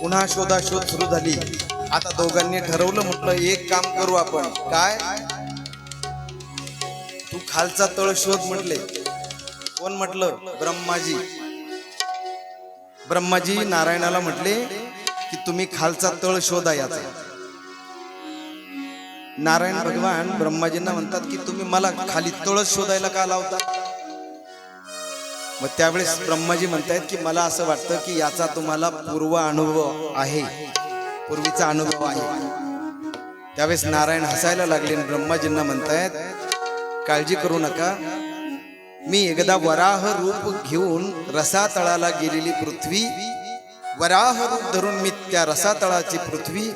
पुन्हा शोधाशोध सुरू झाली. आता दोघांनी ठरवलं म्हटलं एक काम करू आपण. काय? तू खालचा तळ शोध म्हटले. कोण म्हटलं? ब्रह्माजी. ब्रह्माजी नारायणाला म्हटले की तुम्ही खालचा तळ शोधा याचा. नारायण भगवान ब्रह्माजींना म्हणतात की तुम्ही मला खाली तळ शोधायला का लावता? मग त्यावेळेस ब्रह्माजी म्हणतायत की मला असं वाटतं की याचा तुम्हाला पूर्व अनुभव आहे. पूर्वीचा अनुभव आहे. त्यावेळेस नारायण हसायला लागले आणि ब्रह्माजींना म्हणतायत काळजी करू नका. मी एकदा वराह रूप घेऊन रसातळाला गेलेली पृथ्वी वराह रूप धरून मी त्या रसातळाची पृथ्वी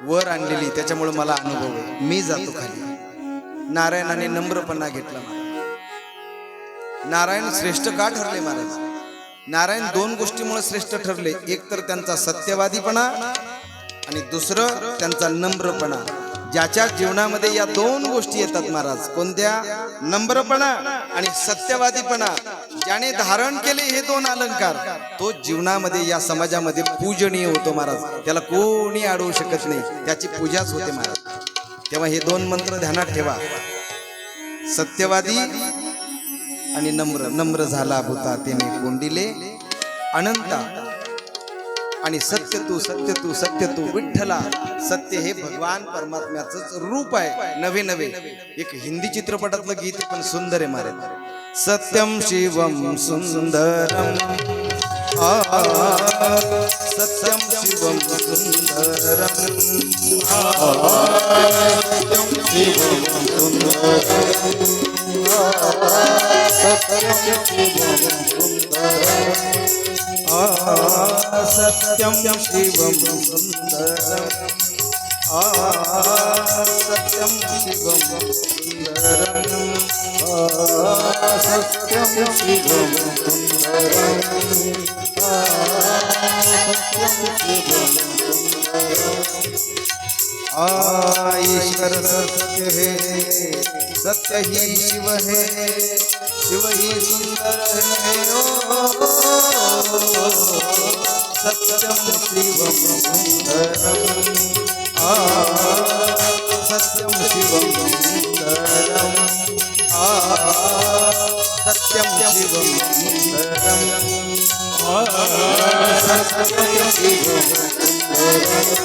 वर आणलेली. त्याच्यामुळे मला अनुभव आहे. मी जातो खाली. नारायणाने नम्रपणा घेतला. नारायण श्रेष्ठ का ठरले महाराज? नारायण दोन गोष्टीमुळे श्रेष्ठ ठरले. एक तर त्यांचा सत्यवादीपणा आणि दुसरं त्यांचा नम्रपणा. ज्याच्या जीवनामध्ये या दोन गोष्टी येतात महाराज. कोणत्या? नम्रपणा आणि सत्यवादीपणा. ज्याने धारण केले हे दोन अलंकार तो जीवनामध्ये या समाजामध्ये पूजनीय होतो महाराज. त्याला कोणी अडवू शकत नाही. त्याची पूजाच होते महाराज. तेव्हा हे दोन मंत्र ध्यानात ठेवा. सत्यवादी आणि नम्र नम्र झाला भूता तेने कोंडिले. अनंता. आणि सत्य तू सत्य तू सत्य तू विठ्ठला. सत्य हे भगवान परमात्म्याच रूप आहे. नवे नवे. एक हिंदी चित्रपटातलं गीत पण सुंदर आहे मारे. सत्यम शिवम सुंदरम. सत्यम शिवम सुंदरम. सत्यम शिवम सुंदरम. आ, सत्यम शिवम सुंदरम आ, सत्यम शिवम सुंदरम आ, सत्यम शिवम आ, ईश्वर सत्य है। सत्य ही शिव है शिव ही सुंदर है ओ सत्यम शिवम सुंदरम। आ सत्यम शिवम सुंदरम। आ सत्यम शिवम सुंदरम। सत्यम शिवम सुंदरम।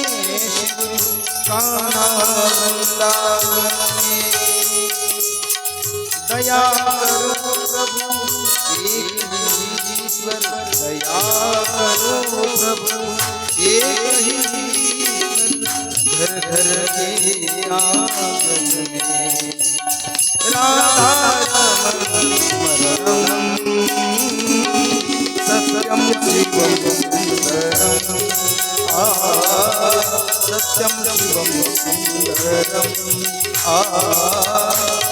दया करो प्रभु एक ही ईश्वर दया करो प्रभु एक ही घर घर के आंगन में राधा रमण स्मरणम सत्यम शिवम सत्यम शिवम सुंदरम आ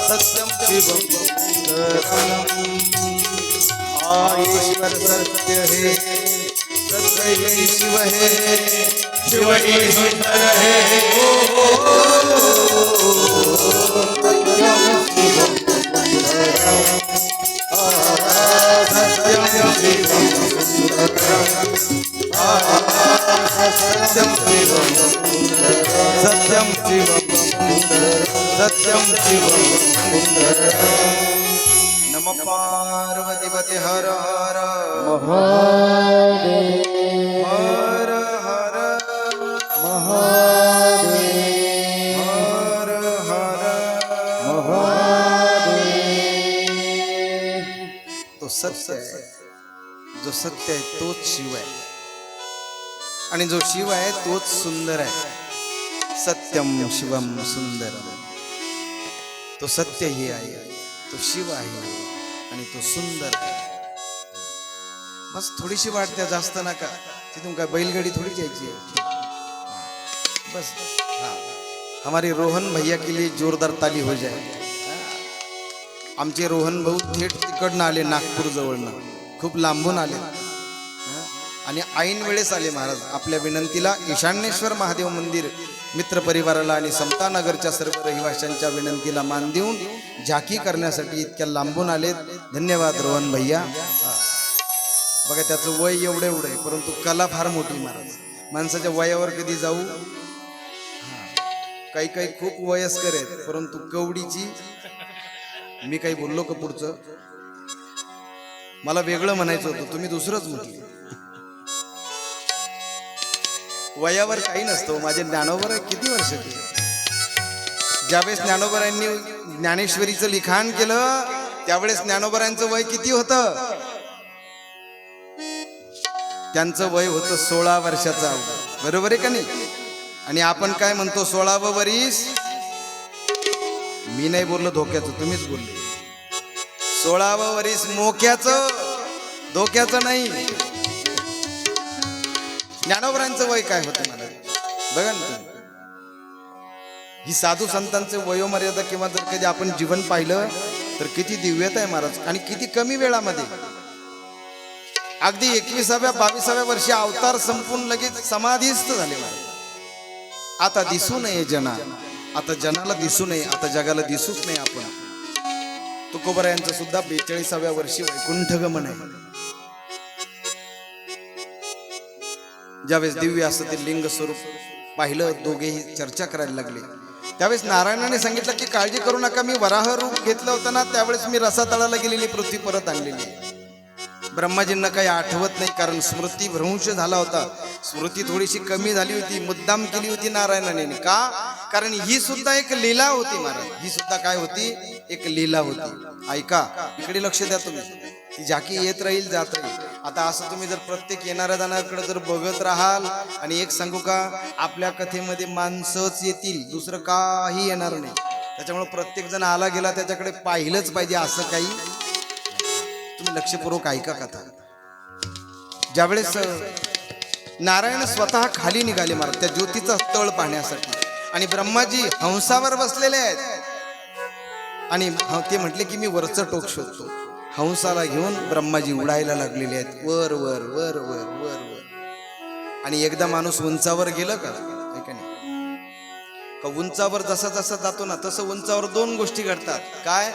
सत्यम शिवम सुंदरम आ ईश्वर सत्य है सत्य ही शिव है शिव ही सत्यम शिवम नम पार्वतीपति हर हर। हर हर हर। हर तो सत्य आहे. जो सत्य आहे तोच शिव आहे. आणि जो शिव आहे तोच सुंदर आहे. सत्यम शिवम सुंदर तो सत्य ही आहे तो शिव आहे आणि तो सुंदर आहे. बस थोडीशी वाटते जास्त नका. तिथून काय बैलगाडी थोडी जायची आहे. बस हा. हमारे रोहन भैया के लिए जोरदार ताली हो जाए. आमचे रोहन भाऊ थेट तिकडनं आले नागपूर जवळनं खूप लांबून आले. आणि ऐन वेळेस आले महाराज. आपल्या विनंतीला ईशान्येश्वर महादेव मंदिर मित्र परिवाराला आणि समतानगरच्या सर्व रहिवाशांच्या विनंतीला मान देऊन झाकी करण्यासाठी इतक्या लांबून आलेत. धन्यवाद रोहन भैया. बघा त्याचं वय एवढं एवढं आहे परंतु कला फार मोठी महाराज. माणसाच्या वयावर कधी जाऊ? काही काही खूप वयस्कर आहेत परंतु कवडीची मी काही बोललो का पुढचं? मला वेगळं म्हणायचं होतं तुम्ही दुसरंच म्हटलं. वयावर काही नसतो. माझे ज्ञानोबर किती वर्ष ज्यावेळेस ज्ञानोबरांनी ज्ञानेश्वरीचं लिखाण केलं त्यावेळेस ज्ञानोबरांचं वय किती होतं? त्यांचं वय होतं सोळा वर्षाचा बरोबर आहे का नाही? आणि आपण काय म्हणतो सोळावं वरीस? मी नाही बोललो धोक्याचं. तुम्हीच बोलले. सोळावं वरीस मोक्याचं? धोक्याचं नाही. ज्ञानोबरांचं वय काय होतं मला? बघा ना ही साधू संतांचे वयोमर्यादा किंवा जर कधी आपण जीवन पाहिलं तर किती दिव्यता आहे महाराज. आणि किती कमी वेळामध्ये. अगदी एकविसाव्या बावीसाव्या वर्षी अवतार संपून लगेच समाधीस्थ झाले महाराज. आता दिसू नये जना. आता जनाला दिसू नये. आता जगाला दिसूच नाही आपण. तुकोबरा यांचं सुद्धा बेचाळीसाव्या वर्षी वैकुंठ गमन आहे. ज्यावेळेस दिव्य असं ते लिंग स्वरूप पाहिलं दोघेही चर्चा करायला लागले. त्यावेळेस नारायणाने सांगितलं की काळजी करू नका मी वराह रूप घेतलं होतं ना त्यावेळेस मी रसातळाला गेलेली पृथ्वी परत आणलेली ब्रह्माजींना काही आठवत नाही कारण स्मृती भ्रंश झाला होता. स्मृती थोडीशी कमी झाली होती मुद्दाम केली होती नारायणाने. का? कारण ही सुद्धा एक लीला होती महाराज. ही सुद्धा काय होती? एक लीला होती. ऐका इकडे लक्ष द्या तुम्ही. ती झाकी येत राहील जात राहील. आता असं तुम्ही जर प्रत्येक येणाऱ्या जाणाऱ्याकडे जर बघत राहाल आणि एक सांगू का आपल्या कथेमध्ये माणसंच येतील दुसरं काही येणार नाही. त्याच्यामुळे प्रत्येक जण आला गेला त्याच्याकडे पाहिलंच पाहिजे असं काही. तुम्ही लक्षपूर्वक ऐका कथा. ज्यावेळेस नारायण स्वतः खाली निघाले महाराज त्या ज्योतीचा तळ पाहण्यासाठी. आणि ब्रह्माजी हंसावर बसलेले आहेत. आणि ते म्हटले की मी वरचं टोक शोधतो. हंसाला घेऊन ब्रह्माजी उडायला लागलेले आहेत. वर वर वर वर वर वर. आणि एकदा माणूस उंचावर गेलं का? नाही? का उंचावर जसा जसा जातो ना तसं उंचावर दोन गोष्टी घडतात. काय?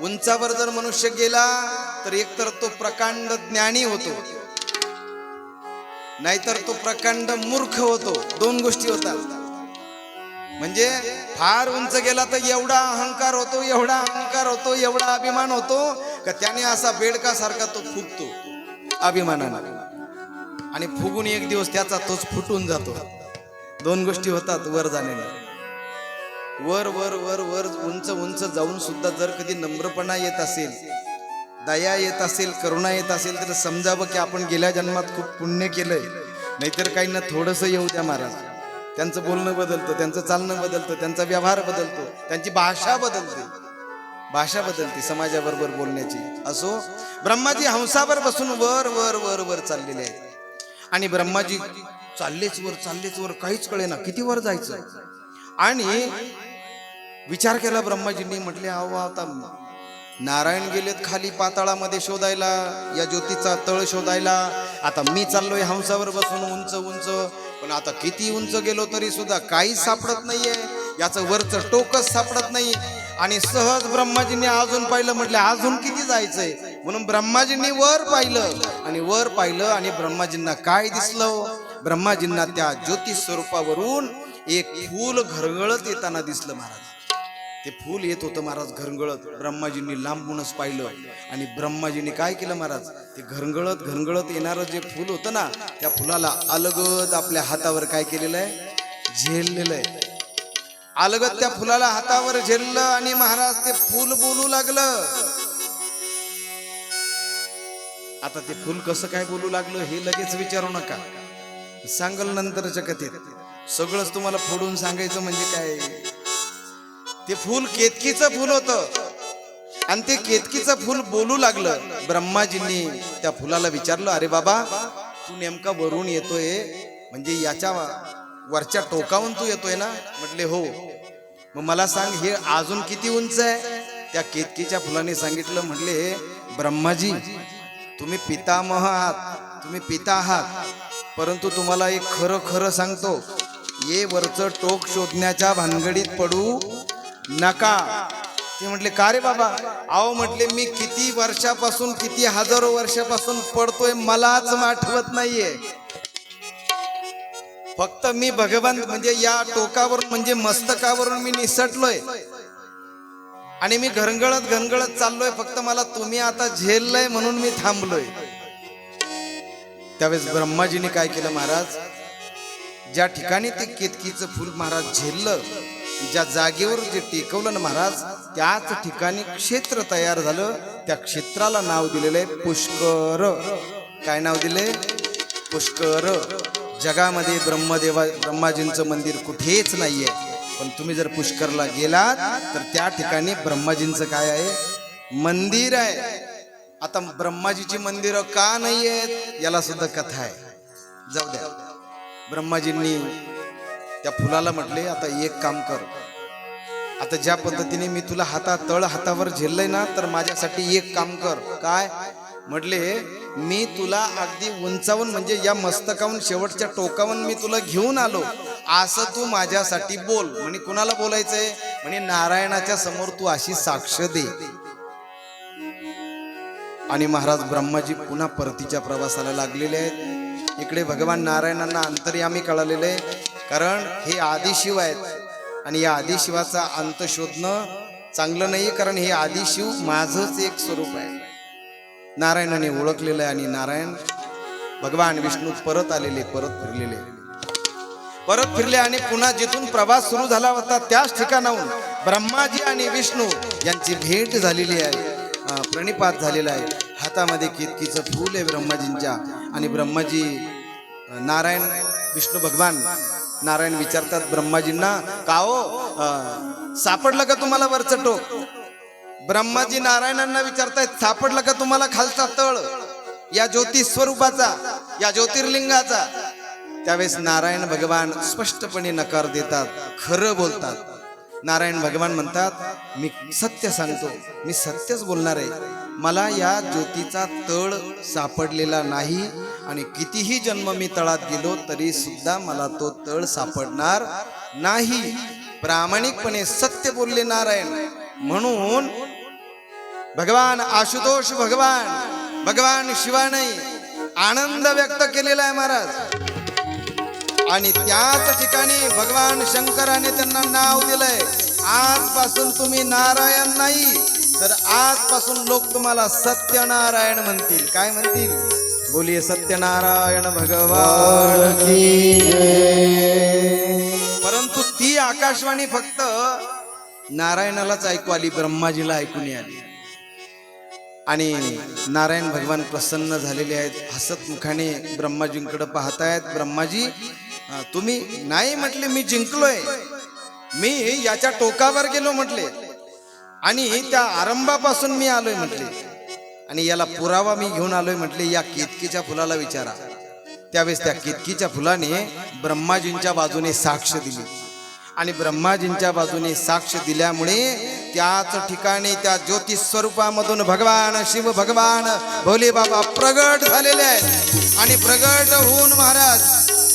उंचावर जर मनुष्य गेला तर एकतर तो प्रकांड ज्ञानी होतो. नाहीतर तो प्रकांड मूर्ख होतो. दोन गोष्टी होतात. म्हणजे फार उंच गेला तर एवढा अहंकार होतो एवढा अहंकार होतो एवढा अभिमान होतो का त्याने असा बेडका सारखा तो फुगतो अभिमानाने. आणि फुगून एक दिवस त्याचा तोच फुटून जातो. दोन गोष्टी होतात वर जाण्याने. वर वर वर वर उंच उंच जाऊन सुद्धा जर कधी नम्रपणा येत असेल दया येत असेल करुणा येत असेल तर समजावं की आपण गेल्या जन्मात खूप पुण्य केलंय. नाहीतर काहींना थोडंसं येऊ द्या महाराज. त्यांचं बोलणं बदलतं त्यांचं चालणं बदलतं त्यांचा व्यवहार बदलतो त्यांची भाषा बदलते. भाषा बदलते समाजाबरोबर बोलण्याची. असो ब्रह्माजी हंसावर बसून वर वर वर वर चाललेले आहेत. आणि ब्रह्माजी चाललेच वर चाललेच वर काहीच कळे ना किती वर जायचं? आणि विचार केला ब्रह्माजींनी म्हटले अहो आता नारायण गेलेत खाली पाताळामध्ये शोधायला या ज्योतीचा तळ शोधायला. आता मी चाललोय हंसावर बसून उंच उंच पण आता किती उंच गेलो तरी सुद्धा काहीच सापडत नाहीये. याचं वरचं टोकच सापडत नाही. आणि सहज ब्रह्माजींनी अजून पाहिलं म्हटलं अजून किती जायचंय? म्हणून ब्रह्माजींनी वर पाहिलं. आणि वर पाहिलं आणि ब्रह्माजींना काय दिसलं? ब्रह्माजींना त्या ज्योतिष स्वरूपावरून एक फूल घरगळत येताना दिसलं महाराज. ते फूल येत होतं महाराज घरंगळत. ब्रह्माजींनी लांबूनच पाहिलं. आणि ब्रह्माजींनी काय केलं महाराज? ते घरंगळत घरंगळत येणारं जे फूल होतं ना त्या फुलाला अलगद आपल्या हातावर काय केलेलं आहे? झेललेलं आहे. अलगद त्या फुलाला हातावर झेललं आणि महाराज ते फूल बोलू लागलं. आता ते फूल कसं काय बोलू लागलं हे लगेच विचारू नका. सांगल नंतरच्या कथेत सगळंच तुम्हाला फोडून सांगायचं म्हणजे काय? ते फूल केतकीचं फूल होतं. आणि ते केतकीचं फुल बोलू लागलं. ब्रह्माजींनी त्या फुलाला विचारलं अरे बाबा तू नेमका वरून येतोय? म्हणजे याच्या वरच्या टोकावून तू येतोय ना? म्हटले हो. मग मला सांग हे अजून किती उंच आहे? त्या केतकीच्या फुलाने सांगितलं म्हटले ब्रह्माजी तुम्ही पितामह आहात तुम्ही पिता आहात परंतु तुम्हाला एक खरं खरं सांगतो. ये वरचं टोक शोधण्याच्या भानगडीत पडू नका. ते म्हटले का रे बाबा? अहो म्हटले मी किती वर्षापासून किती हजारो वर्षापासून पडतोय मलाच आठवत नाहीये. फक्त मी भगवंत म्हणजे या टोकावरून म्हणजे मस्तकावरून मी निसटलोय. आणि मी घरंगळत घरंगळत चाललोय फक्त मला तुम्ही आता झेललंय म्हणून मी थांबलोय. त्यावेळेस ब्रह्माजीने काय केलं महाराज? ज्या ठिकाणी ते केतकीचं फुल महाराज झेललं ज्या जागेवर जे टेकवलं ना महाराज त्याच ठिकाणी क्षेत्र तयार झालं. त्या क्षेत्राला नाव दिलेलं आहे पुष्कर. काय नाव दिले पुष्कर. जगामध्ये ब्रह्मदेवा ब्रह्माजींचं मंदिर कुठेच नाहीये. पण तुम्ही जर पुष्करला गेलात तर त्या ठिकाणी ब्रह्माजींचं काय आहे? मंदिर आहे. आता ब्रह्माजीची मंदिरं का नाही आहेत याला सुद्धा कथा आहे. जाऊ द्या. ब्रह्माजींनी त्या फुलाला म्हटले आता एक काम कर. आता ज्या पद्धतीने मी तुला हाता तळ हातावर झेललंय ना तर माझ्यासाठी एक काम कर. काय? म्हटले मी तुला अगदी उंचावून म्हणजे या मस्तकावून शेवटच्या टोकावून मी तुला घेऊन आलो. असं तू माझ्यासाठी बोल. म्हणे कुणाला बोलायचंय? म्हणे नारायणाच्या समोर तू अशी साक्ष दे. आणि महाराज ब्रह्माजी पुन्हा परतीच्या प्रवासाला लागलेले आहेत. इकडे भगवान नारायणांना अंतर्यामी कळालेले आहे. कारण हे आदिशिव आहेत. आणि या आदिशिवाचा अंत शोधणं चांगलं नाही कारण हे आदिशिव माझंच एक स्वरूप आहे. नारायणाने ओळखलेलं आहे आणि नारायण भगवान विष्णू परत आलेले परत फिरलेले. परत फिरले आणि पुन्हा जिथून प्रवास सुरू झाला होता त्याच ठिकाणाहून ब्रह्माजी आणि विष्णू यांची भेट झालेली आहे. प्रणिपात झालेला आहे. हातामध्ये केतकीचं फूल आहे ब्रह्माजींच्या. आणि ब्रह्माजी नारायण विष्णू भगवान नारायण विचारतात ब्रह्माजींना का हो? सापडलं का तुम्हाला वरचं टोक? ब्रह्माजी नारायणांना विचारतायत सापडलं का तुम्हाला खालचा तळ? या ज्योतिष स्वरूपाचा या ज्योतिर्लिंगाचा? त्यावेळेस नारायण भगवान स्पष्टपणे नकार देतात खरं बोलतात. नारायण भगवान म्हणतात मी सत्य सांगतो मी सत्यच बोलणार आहे. मला या ज्योतीचा तळ सापडलेला नाही आणि कितीही जन्म मी तळात गेलो तरी सुद्धा मला तो तळ सापडणार नाही. प्रामाणिकपणे सत्य बोलले नारायण. म्हणून भगवान आशुतोष भगवान भगवान शिवाने आनंद व्यक्त केलेला आहे महाराज. आणि त्याच ठिकाणी भगवान शंकराने त्यांना नाव दिलंय. आजपासून तुम्ही नारायण नाही. तर आजपासून लोक तुम्हाला सत्यनारायण म्हणतील. काय म्हणतील? बोलिये सत्यनारायण भगवान परंतु ती आकाशवाणी फक्त नारायणालाच ऐकू आली ब्रह्माजीला ऐकून आली आणि नारायण भगवान प्रसन्न झालेले आहेत हसत मुखाने ब्रह्माजींकडे पाहतायत. ब्रह्माजी तुम्ही नाही म्हटले मी जिंकलोय. मी याच्या टोकावर गेलो म्हटले. आणि त्या आरंभापासून मी आलोय म्हटले. आणि याला पुरावा मी घेऊन आलोय म्हटले या केतकीच्या फुलाला विचारा. त्यावेळेस त्या केतकीच्या फुलाने ब्रह्माजींच्या बाजूने साक्ष दिली. आणि ब्रह्माजींच्या बाजूने साक्ष दिल्यामुळे त्याच ठिकाणी त्या ज्योतिष स्वरूपामधून भगवान शिव भगवान भोले बाबा प्रगट झालेले आहेत. आणि प्रगट होऊन महाराज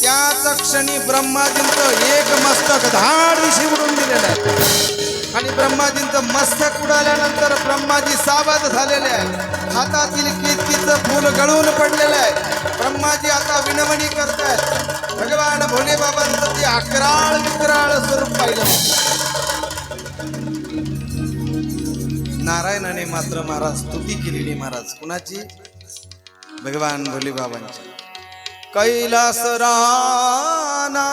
त्याच क्षणी ब्रह्माजींचं एक मस्तक धाड शिवडून दिलेलं आहे. आणि ब्रह्माजींचं मस्तक उडाल्यानंतर ब्रह्माजी सावध झालेले आहे हातातील केतकीचं फूल गळून पडलेलं आहे. ब्रह्माजी आता विनवणी आहेत भगवान भोले बाबांचं ते अकराळ विकराळ स्वरूप पाहिलं. नारायणाने मात्र महाराज स्तुती केलेली महाराज. कुणाची? भगवान भोले बाबांची. कैलास राना